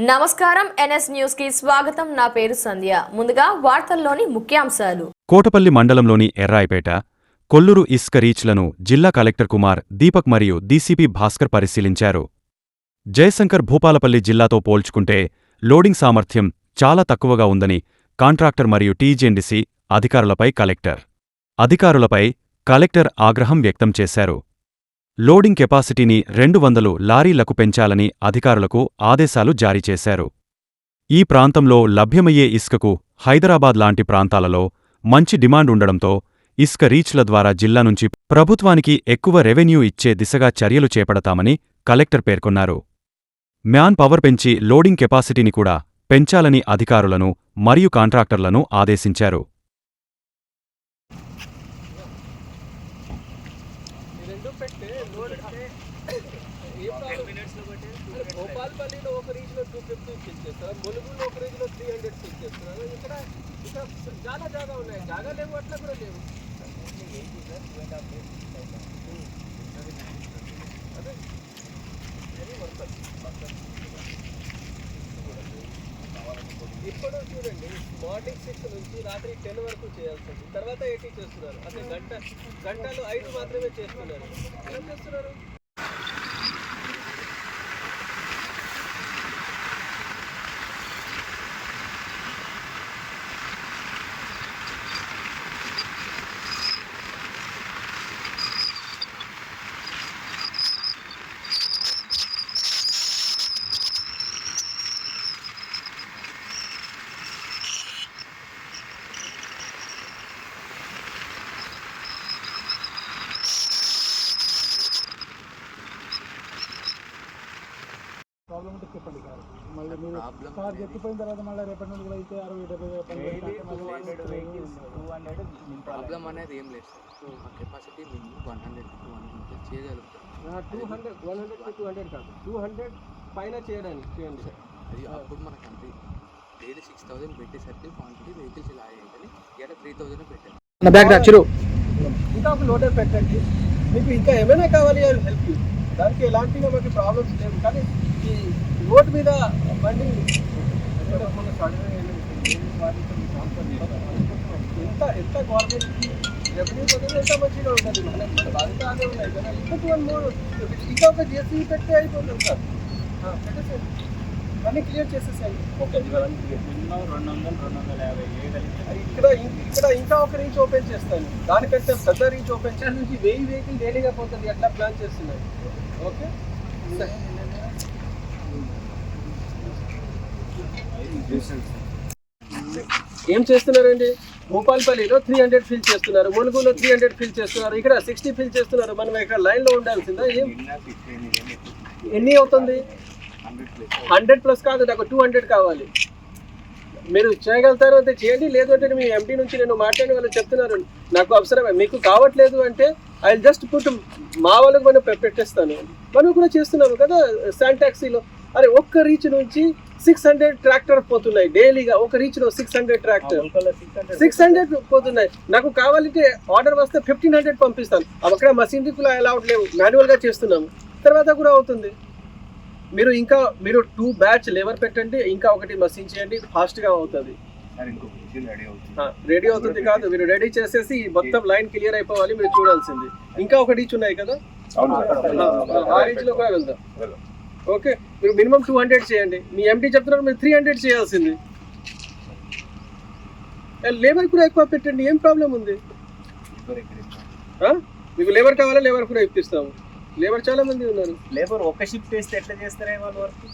నమస్కారం ఎన్ఎస్ న్యూస్కి స్వాగతం. నా పేరు సంధ్య. ముందుగా వార్తల్లోని ముఖ్యాంశాలు. కోటపల్లి మండలంలోని ఎర్రాయిపేట కొల్లూరు ఇసుక రీచ్లను జిల్లా కలెక్టర్ కుమార్ దీపక్ మరియు డీసీపీ భాస్కర్ పరిశీలించారు. జయశంకర్ భూపాలపల్లి జిల్లాతో పోల్చుకుంటే లోడింగ్ సామర్థ్యం చాలా తక్కువగా ఉందని కాంట్రాక్టర్ మరియు టీజీఎండీసీ అధికారులపై కలెక్టర్. అధికారులపై కలెక్టర్ ఆగ్రహం వ్యక్తం చేశారు. లోడింగ్ కెపాసిటీని రెండు వందలు లారీలకు పెంచాలని అధికారులకు ఆదేశాలు జారీ చేశారు. ఈ ప్రాంతంలో లభ్యమయ్యే ఇసుకకు హైదరాబాద్ లాంటి ప్రాంతాలలో మంచి డిమాండ్ ఉండడంతో ఇసుక రీచ్ల ద్వారా జిల్లా నుంచి ప్రభుత్వానికి ఎక్కువ రెవెన్యూ ఇచ్చే దిశగా చర్యలు చేపడతామని కలెక్టర్ పేర్కొన్నారు. మ్యాన్ పవర్ పెంచి లోడింగ్ కెపాసిటీని కూడా పెంచాలని అధికారులను మరియు కాంట్రాక్టర్లను ఆదేశించారు. రెండు పెట్టే లోడ్ భోపాల్పల్లిలో ఒక రీచ్లో టూ ఫిఫ్టీ ఫిల్ చేస్తారు ములుగులో ఒక రీచ్లో త్రీ హండ్రెడ్ ఫిల్ చేస్తున్నారు ఇక్కడ ఇక్కడ చాలా జాగా ఉన్నాయి. జాగా లేవు అట్లా కూడా లేవు. అదే. వెరీ వర్కర్ ఇప్పుడు చూడండి మార్నింగ్ సిక్స్ నుంచి రాత్రి టెన్ వరకు చేయాల్సి ఉంది తర్వాత ఎయిటీ చేస్తున్నారు అంటే గంట గంటలు ఐదు మాత్రమే చేస్తున్నారు. ఏం చేస్తున్నారు? ప్రాబ్లం ఉంటే చెప్పండి సార్. మళ్ళీ మీరు సార్ చెప్పిపోయిన తర్వాత మళ్ళీ రేపటి నుండి కూడా అయితే అరవై డెబ్బై ప్రాబ్లం అనేది ఏం లేదు సార్. ఆ కెపాసిటీ మేము వన్ హండ్రెడ్ టూ హండ్రెడ్ చేయగలుగుతాం. Two hundred one hundred two hundred కాదు. టూ హండ్రెడ్ పైన చేయడానికి చేయండి. సార్ అది అప్పుడు మనకు అంతే డైలీ సిక్స్ థౌసండ్ పెట్టేసరికి క్వాంటిటీ వెహికల్స్ ఇలా అయ్యేది ఇక్కడ త్రీ థౌసండ్ పెట్టాను బ్యాగ్ చిరు. ఇంకా ఒక లోడర్ పెట్టండి. మీకు ఇంకా ఏమైనా కావాలి అని హెల్ప్ దానికి ఎలాంటి మనకి ప్రాబ్లమ్స్ లేవు. కానీ ఈ రోడ్ మీద బండి ఎంత ఎంత గవర్నమెంట్కి రెవెన్యూ పద్ధతి ఎంత మంచిగా ఉంటుంది? మన మన బాధ్యత అదే ఉన్నాయి కదా. ఇంకా టూ మూడు ఇంకా ఒక జేసీ పెట్టి అయిపోతుంది సార్. పెట్టేసేయండి అన్నీ క్లియర్ చేసేసేయండి రెండు వందలు రెండు వందల యాభై ఇక్కడ ఇక్కడ ఇంకా ఒక రీచ్ ఓపెన్ చేస్తాను. దానికంటే పెద్ద రీచ్ ఓపెన్ చేసి నుంచి వెయ్యి వెహికల్ డైలీగా పోతుంది. ఎట్లా ప్లాన్ చేస్తున్నాను. ఓకే? ఏం చేస్తున్నారండి? భూపాల్పల్లిలో త్రీ హండ్రెడ్ ఫిల్ చేస్తున్నారు. ములుగులో త్రీ హండ్రెడ్ ఫిల్ చేస్తున్నారు. ఇక్కడ సిక్స్టీ ఫిల్ చేస్తున్నారు. మనం ఇక్కడ లైన్లో ఉండాల్సిందా? ఏం? ఎన్ని అవుతుంది? హండ్రెడ్ ప్లస్ కాదు నాకు టూ హండ్రెడ్ కావాలి. మీరు చేయగలుగుతారు అంటే చేయండి. లేదు అంటే మీ ఎంపీ నుంచి నేను మాట్లాడి వాళ్ళు చెప్తున్నారు నాకు అవసరమే. మీకు కావట్లేదు అంటే ఐ జస్ట్ పుట్ మా వాళ్ళకి మనం పెట్టేస్తాను. మనం కూడా చేస్తున్నాము కదా శాన్ టాక్సీలో అరే ఒక్క రీచ్ నుంచి సిక్స్ హండ్రెడ్ ట్రాక్టర్ పోతున్నాయి. డైలీగా ఒక రీచ్లో six hundred tractor six hundred పోతున్నాయి. నాకు కావాలంటే ఆర్డర్ వస్తే ఫిఫ్టీన్ హండ్రెడ్ పంపిస్తాను. అక్కడ మసీన్కి కూడా అలౌడ్ లేవు. మాన్యువల్గా చేస్తున్నాము. తర్వాత కూడా అవుతుంది. మీరు ఇంకా మీరు టూ బ్యాచ్ లేబర్ పెట్టండి ఇంకా ఒకటి మసీన్ చేయండి ఫాస్ట్గా అవుతుంది. రెడీ అవుతుంది. కాదు. మీరు రెడీ చేసేసి మొత్తం లైన్ క్లియర్ అయిపోవాలి మీరు చూడాల్సింది. ఇంకా ఒక రీచ్ ఉన్నాయి కదా? ఆ రీచ్లో కూడా వెళ్దాం. ఓకే మీరు మినిమం టూ హండ్రెడ్ చేయండి. మీ ఎంటీ చెప్తున్నారు మీరు త్రీ హండ్రెడ్ చేయాల్సింది. లేబర్ కూడా ఎక్కువ పెట్టండి ఏం ప్రాబ్లం ఉంది? మీకు లేబర్ కావాలా లేబర్ కూడా ఇప్పిస్తాము. లేబర్ చాలా మంది ఉన్నారు. లేబర్ ఒక షిఫ్ట్ వేస్తే ఎట్లా చేస్తారే వాళ్ళ వర్క్?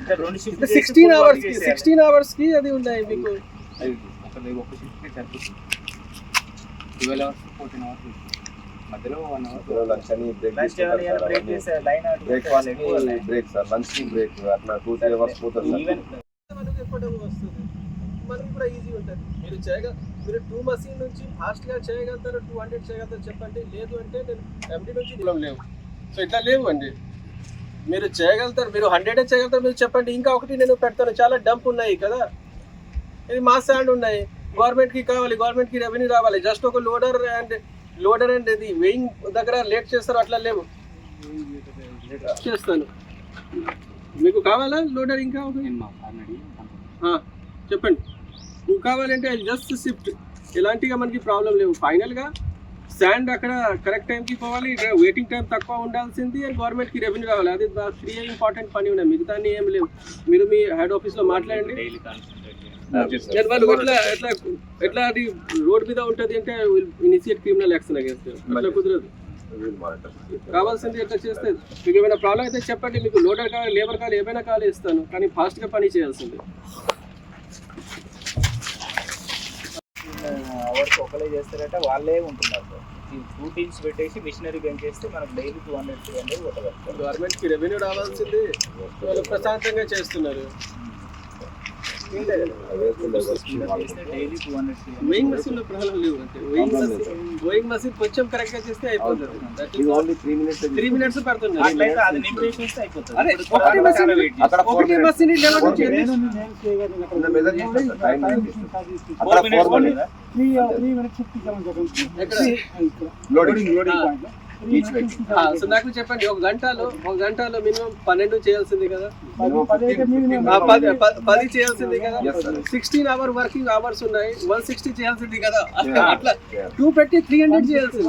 ఇంకా రెండు షిఫ్ట్ సిక్స్టీన్ అవర్స్కి సిక్స్టీన్ అవర్స్కి అది ఉన్నాయి మీకు. ట్వెల్వ్ అవర్స్ ఫోర్టీన్ అవర్స్ మధ్యలో lunch break breakfast sir lunch break అట్లా టూ త్రీ అవర్స్ పోతుంది మనకు కూడా ఈజీ ఉంటుంది. మీరు చేయగల మీరు టూ మసీన్ నుంచి చేయగలుగుతారు టూ హండ్రెడ్ చేయగలుగుతారు చెప్పండి. లేదు అంటే నేను నుంచి లేవు. సో ఇట్లా లేవు అండి మీరు చేయగలుగుతారు మీరు హండ్రెడే చేయగలుగుతారు మీరు చెప్పండి. ఇంకా ఒకటి నేను పెడతాను. చాలా డంప్ ఉన్నాయి కదా. ఇది మా స్టాండ్ ఉన్నాయి. గవర్నమెంట్కి కావాలి గవర్నమెంట్కి రెవెన్యూ రావాలి. జస్ట్ ఒక లోడర్ అండ్ లోడర్ అండ్ ఇది వెయింగ్ దగ్గర లేట్ చేస్తారు అట్లా లేవు. చేస్తాను. మీకు కావాలా లోడర్ ఇంకా? చెప్పండి. నువ్వు కావాలంటే జస్ట్ షిఫ్ట్ ఎలాంటిగా మనకి ప్రాబ్లం లేవు. ఫైనల్గా శాండ్ అక్కడ కరెక్ట్ టైంకి పోవాలి ఇక్కడ వెయిటింగ్ టైం తక్కువ ఉండాల్సింది అండ్ గవర్నమెంట్కి రెవెన్యూ రావాలి. అది త్రీ ఇంపార్టెంట్ పని ఉన్నాయి. మిగతా ఏం లేవు. మీరు మీ హెడ్ ఆఫీస్లో మాట్లాడండి. వాళ్ళు ఎట్లా ఎట్లా ఎట్లా అది రోడ్ మీద ఉంటుంది అంటే ఇనిషియేట్ క్రిమినల్ యాక్షన్ అగేన్స్ అట్లా కుదరదు. కావాల్సింది ఎట్లా చేస్తే మీకు ఏమైనా ప్రాబ్లం అయితే చెప్పండి. మీకు లోడర్ కావాలి లేబర్ కావాలి ఏమైనా కావాలి ఇస్తాను. కానీ ఫాస్ట్గా పని చేయాల్సింది. ఒకరే చేస్తారంటే వాళ్ళే ఉంటున్నారు. టూ టీమ్స్ పెట్టేసి మిషనరీ గన్ చేస్తే మనకు daily two hundred three hundred కొట్టగలుగుతారు government revenue రావాల్సింది. వాళ్ళు ప్రశాంతంగా చేస్తున్నారు చేస్తే daily two hundred three weighing మషిన్లో problem లేవు అంటే వెయింగ్ మషిన్ వెయింగ్ మషిన్ కొంచెం కరెక్ట్గా చేస్తే అయిపోతుంది. ఇది only three minutes three minutes పడుతుంది. అట్లయితే అది నింపేసేస్తే అయిపోతుంది. అరే ఒకటి మషిన్ అక్కడ ఒకటి. మషిన్. నేను చేస్తాను. టైం అక్కడ మినిట్స్ సెకండ్స్. లోడింగ్ ఆ. పాయింట్. సో నాకు చెప్పండి ఒక గంటలో ఒక గంటలో మినిమం పన్నెండు చేయాల్సింది కదా? పది చేయాల్సింది కదా. సిక్స్టీన్ అవర్ వర్కింగ్ అవర్స్ ఉన్నాయి వన్ సిక్స్టీ చేయాల్సింది కదా. అట్లా. టూ పెట్టి త్రీ హండ్రెడ్ చేయాల్సింది.